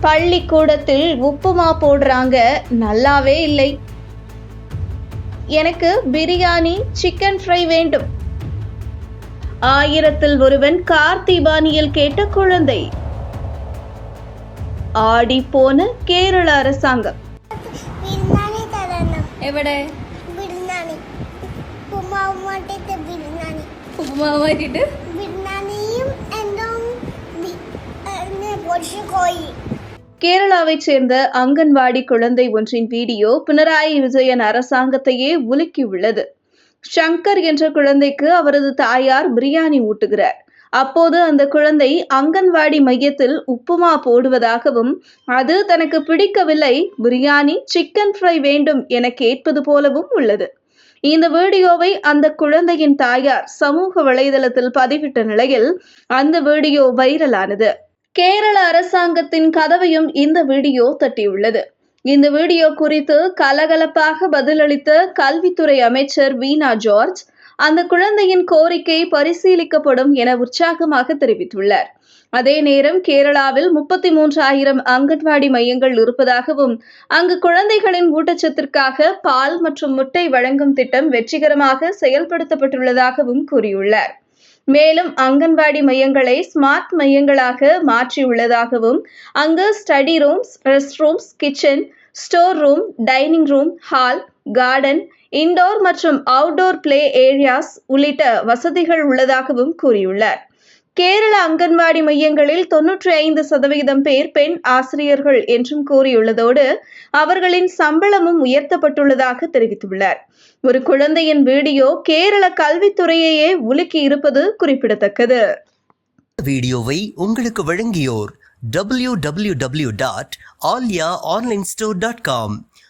பள்ளிக்கூடத்தில் உப்புமா போடுறாங்க நல்லாவே இல்லை எனக்கு பிரியாணி சிக்கன் ஃப்ரை வேண்டும் ஆயிரத்தில் ஒருவன் கார்த்திபானியில் கேட்ட குழந்தை ஆடி போன கேரள அரசாங்கம் ബിരിയാണി തരണം എവിടെ ബിരിയാണി ഉപ്പുമാവ് മാട്ടിട്ട് ബിരിയാണി ഉപ്പുമാവ് മാറ്റിട്ട് ബിരിയാണിയും എന്തോ ബി- എന്നെ പൊടിച്ച് കോഴി கேரளாவைச் சேர்ந்த அங்கன்வாடி குழந்தை ஒன்றின் வீடியோ பினராயி விஜயன் அரசாங்கத்தையே உலுக்கியுள்ளது. ஷங்கர் என்ற குழந்தைக்கு அவரது தாயார் பிரியாணி ஊட்டுகிறார். அப்போது அந்த குழந்தை அங்கன்வாடி மையத்தில் உப்புமா போடுவதாகவும் அது தனக்கு பிடிக்கவில்லை பிரியாணி சிக்கன் ஃப்ரை வேண்டும் என கேட்பது போலவும் உள்ளது. இந்த வீடியோவை அந்த குழந்தையின் தாயார் சமூக வலைதளத்தில் பதிவிட்ட நிலையில் அந்த வீடியோ வைரலானது. கேரள அரசாங்கத்தின் கதவையும் இந்த வீடியோ தட்டியுள்ளது. இந்த வீடியோ குறித்து கலகலப்பாக பதிலளித்த கல்வித்துறை அமைச்சர் வீணா ஜார்ஜ் அந்த குழந்தையின் கோரிக்கை பரிசீலிக்கப்படும் என உற்சாகமாக தெரிவித்துள்ளார். அதே நேரம் கேரளாவில் முப்பத்தி மூன்றாயிரம் அங்கன்வாடி மையங்கள் இருப்பதாகவும் அங்கு குழந்தைகளின் ஊட்டச்சத்திற்காக பால் மற்றும் முட்டை வழங்கும் திட்டம் வெற்றிகரமாக செயல்படுத்தப்பட்டுள்ளதாகவும் கூறியுள்ளார். மேலும் அங்கன்வாடி மையங்களை ஸ்மார்ட் மையங்களாக மாற்றியுள்ளதாகவும் அங்கு study rooms rest rooms kitchen store room dining room hall garden indoor மற்றும் அவுட்டோர் பிளே ஏரியாஸ் உள்ளிட்ட வசதிகள் உள்ளதாகவும் கூறியுள்ளார். கேரள அங்கன்வாடி மையங்களில் தொன்னூற்றி ஐந்து சதவீதம் பேர் பெண் ஆசிரியர்கள் என்றும் கூறியுள்ளதோடு அவர்களின் சம்பளமும் உயர்த்தப்பட்டுள்ளதாக தெரிவித்துள்ளார். ஒரு குழந்தையின் வீடியோ கேரள கல்வித்துறையையே உலுக்கி இருப்பது குறிப்பிடத்தக்கது. வீடியோவை உங்களுக்கு வழங்கியோர் W W W dot Alya online store dot com.